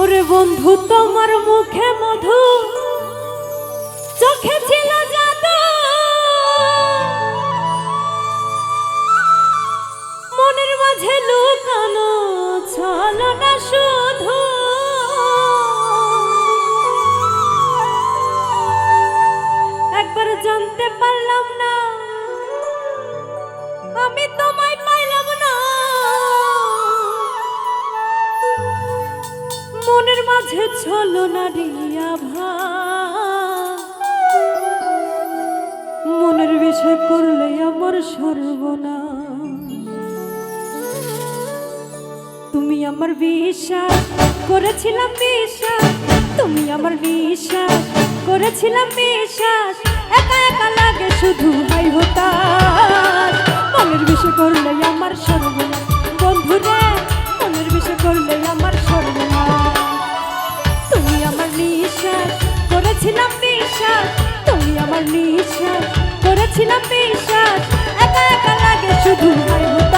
ওরে বন্ধু, তোমার মুখে মধু, চোখে ছিল জাদু। মনের মাঝে লুকানো ছলনা শুধু। একবার জানতে পারলাম না, আমি মাঝে ছলো না রিয়া মনের বিষয় করলে আমার সর্বনা তুমি আমার বিশ্বাস, করেছিলাম বিশ্বাস। তুমি আমার বিশ্বাস, করেছিলাম বিশ্বাস। একা একা লাগে শুধু হাই হতাশ। মনের বিষয় করলে আমার সর্বনা করেছিলাম বিশ্বাস তুই আমার নিঃশ্বাস করেছিলাম বিশ্বাস একা একা লাগে শুধু হাই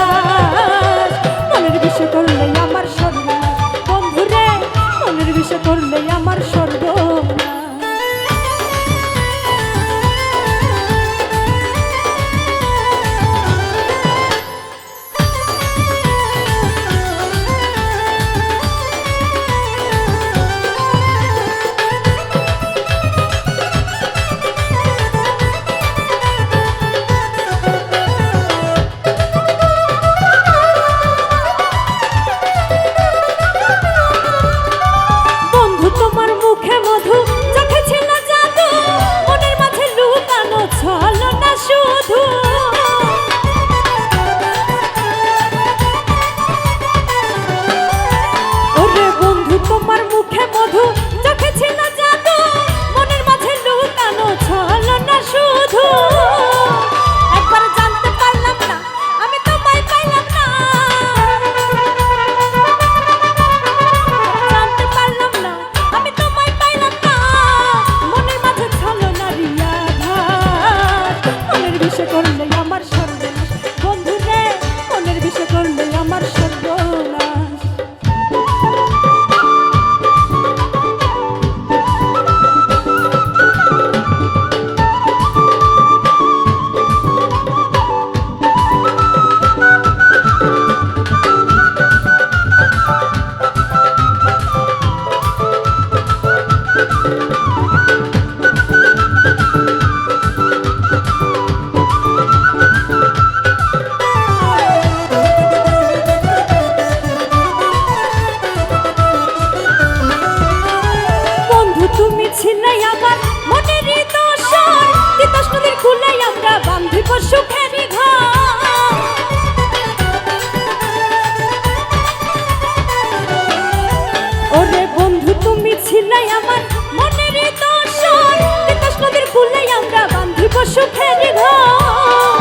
আমার মনের দোষর তিতাস নদীর কুলে আমরা বান্ধিব সুখের ঘর।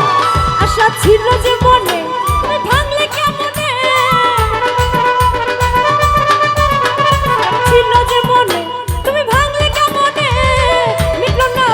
আশা ছিল তুমি ভাঙলে কেমনে? ছিল মনে তুমি ভাঙলে কেমনে? মিটলো না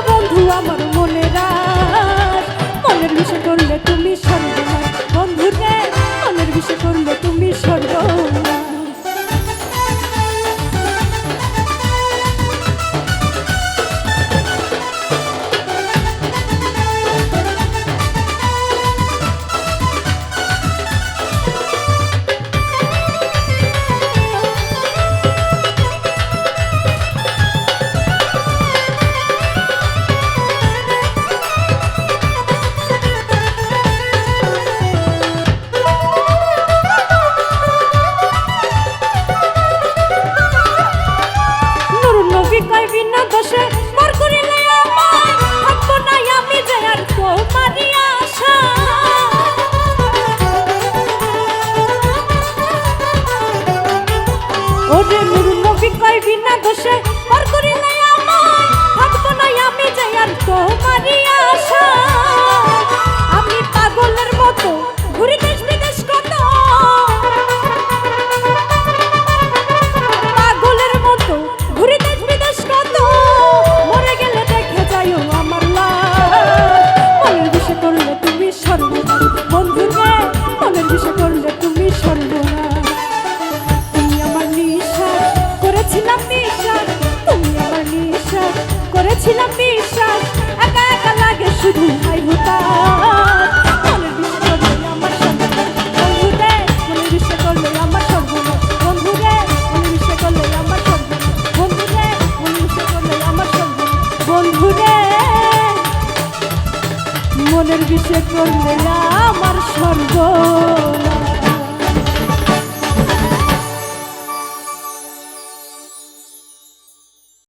ওরে নুর নবী কয় বিনা দোষে মর করিলে আমায় থাকব না আমি যে আর তোমারই আশা। আমি পাগলের মতো না বিশ্বাস একা একা লাগে শুধু মনের বিষয় করলে আমার সর্বনা